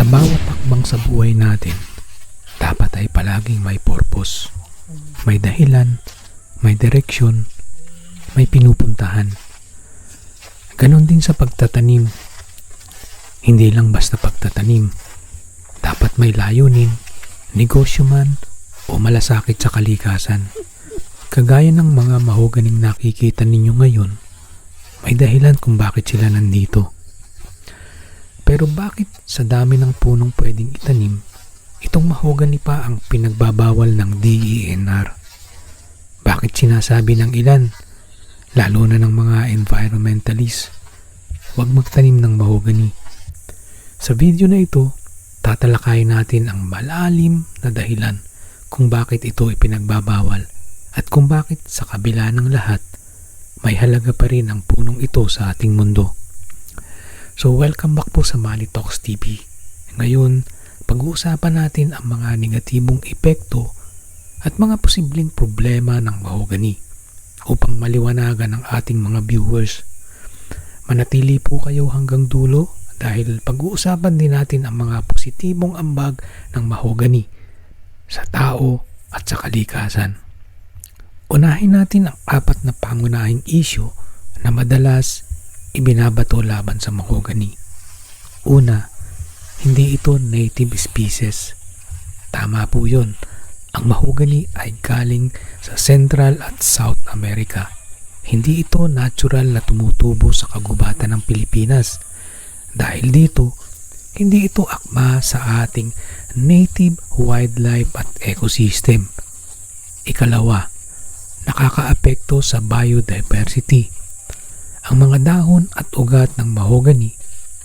Sa bawat hakbang sa buhay natin, dapat ay palaging may purpose. May dahilan, may direksyon, may pinupuntahan. Ganon din sa pagtatanim. Hindi lang basta pagtatanim. Dapat may layunin, negosyo man, o malasakit sa kalikasan. Kagaya ng mga mahoganing nakikita ninyo ngayon, may dahilan kung bakit sila nandito. Pero bakit sa dami ng punong pwedeng itanim, itong mahogani pa ang pinagbabawal ng DENR? Bakit sinasabi ng ilan, lalo na ng mga environmentalist, huwag magtanim ng mahogani? Sa video na ito, tatalakayin natin ang malalim na dahilan kung bakit ito ipinagbabawal at kung bakit sa kabila ng lahat, may halaga pa rin ang punong ito sa ating mundo. So welcome back po sa Money Talks TV. Ngayon, pag-uusapan natin ang mga negatibong epekto at mga posibleng problema ng mahogani upang maliwanagan ang ating mga viewers. Manatili po kayo hanggang dulo dahil pag-uusapan din natin ang mga positibong ambag ng mahogani sa tao at sa kalikasan. Unahin natin ang apat na pangunahing issue na madalas ibinabato laban sa mahogani. Una, hindi ito native species. Tama po yun. Ang mahogani ay galing sa Central at South America. Hindi ito natural na tumutubo sa kagubatan ng Pilipinas. Dahil dito, hindi ito akma sa ating native wildlife at ecosystem. Ikalawa, nakakaapekto sa biodiversity. Ang mga dahon at ugat ng mahogany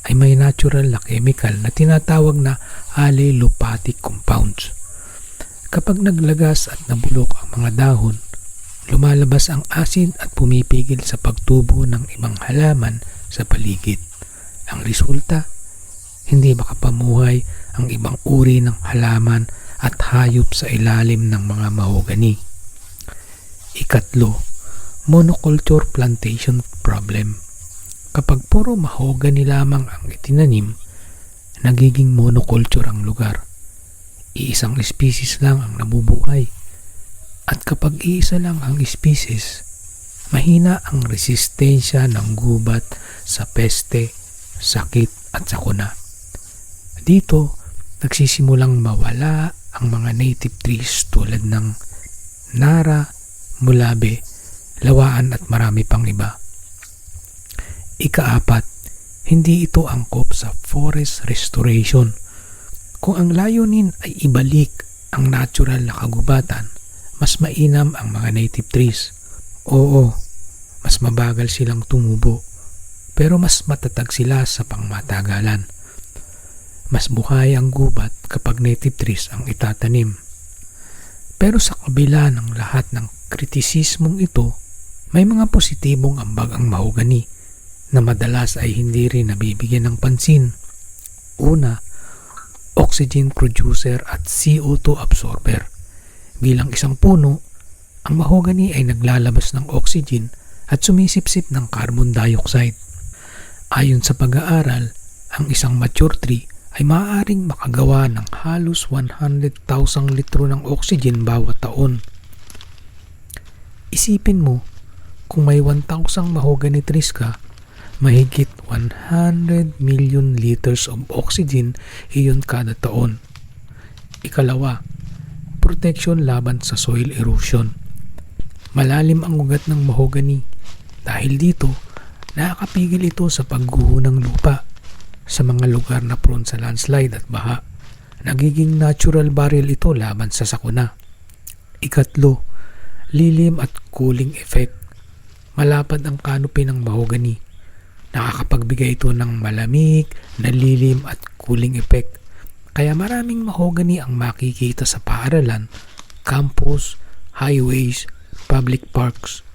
ay may natural na chemical na tinatawag na allelopathic compounds. Kapag naglagas at nabulok ang mga dahon, lumalabas ang asin at pumipigil sa pagtubo ng ibang halaman sa paligid. Ang resulta, hindi makapamuhay ang ibang uri ng halaman at hayop sa ilalim ng mga mahogani. Ikatlo, monoculture plantation problem. Kapag puro mahogani lamang ang itinanim, nagiging monoculture ang lugar. Iisang species lang ang nabubuhay. At kapag iisa lang ang species, mahina ang resistensya ng gubat sa peste, sakit at sakuna. Dito, nagsisimulang mawala ang mga native trees tulad ng nara, mulabe, lawaan at marami pang iba. Ikaapat, hindi ito angkop sa forest restoration. Kung ang layunin ay ibalik ang natural na kagubatan, mas mainam ang mga native trees. Oo, mas mabagal silang tumubo, pero mas matatag sila sa pangmatagalan. Mas buhay ang gubat kapag native trees ang itatanim. Pero sa kabila ng lahat ng kritisismong ito, may mga positibong ambag ang mahogani na madalas ay hindi rin nabibigyan ng pansin. Una, oxygen producer at CO2 absorber. Bilang isang puno, ang mahogani ay naglalabas ng oxygen at sumisipsip ng carbon dioxide. Ayon sa pag-aaral, ang isang mature tree ay maaaring makagawa ng halos 100,000 litro ng oxygen bawat taon. Isipin mo, kung may 1,000 mahogany trees ka, mahigit 100 million liters of oxygen iyon kada taon. Ikalawa, protection laban sa soil erosion. Malalim ang ugat ng mahogany. Dahil dito, nakakapigil ito sa pagguho ng lupa sa mga lugar na prone sa landslide at baha. Nagiging natural barrier ito laban sa sakuna. Ikatlo, lilim at cooling effect. Malapad ang canopy ng mahogany. Nakakapagbigay ito ng malamig, nalilim at cooling effect. Kaya maraming mahogany ang makikita sa paaralan, campus, highways, public parks.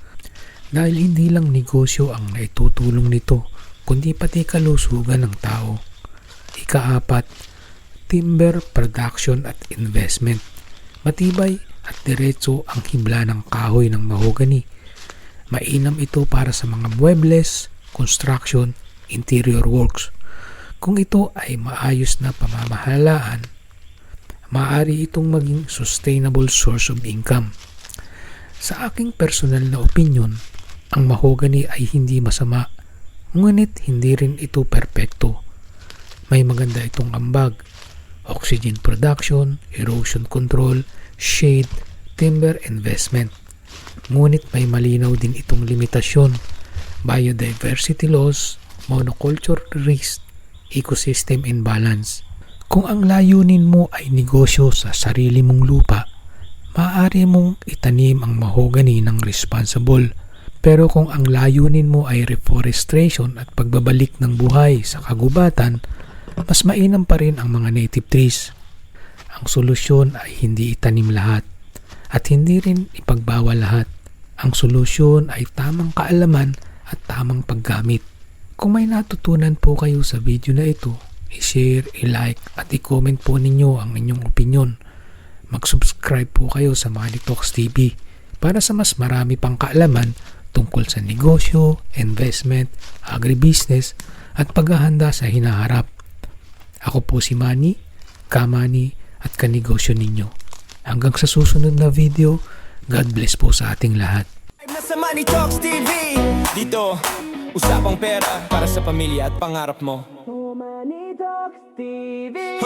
Dahil hindi lang negosyo ang naitutulong nito, kundi pati kalusugan ng tao. Ikaapat, timber production at investment. Matibay at diretso ang himla ng kahoy ng mahogany. Mainam ito para sa mga muebles, construction, interior works. Kung ito ay maayos na pamamahalaan, maaari itong maging sustainable source of income. Sa aking personal na opinion, ang mahogany ay hindi masama, ngunit hindi rin ito perpekto. May maganda itong ambag, oxygen production, erosion control, shade, timber investment. Ngunit may malinaw din itong limitasyon, biodiversity loss, monoculture risk, ecosystem imbalance. Kung ang layunin mo ay negosyo sa sarili mong lupa, maaari mong itanim ang mahogany ng responsible. Pero kung ang layunin mo ay reforestation at pagbabalik ng buhay sa kagubatan, mas mainam pa rin ang mga native trees. Ang solusyon ay hindi itanim lahat at hindi rin ipagbawal lahat. Ang solusyon ay tamang kaalaman at tamang paggamit. Kung may natutunan po kayo sa video na ito, i-share, i-like at i-comment po ninyo ang inyong opinion. Mag-subscribe po kayo sa Money Talks TV para sa mas marami pang kaalaman tungkol sa negosyo, investment, agribusiness at paghahanda sa hinaharap. Ako po si Manny, Kamani at kanegosyo ninyo. Hanggang sa susunod na video, God bless po sa ating lahat. Nasa Money Talks TV Dito, usapang pera para sa pamilya at pangarap mo. Oh, Money Talks TV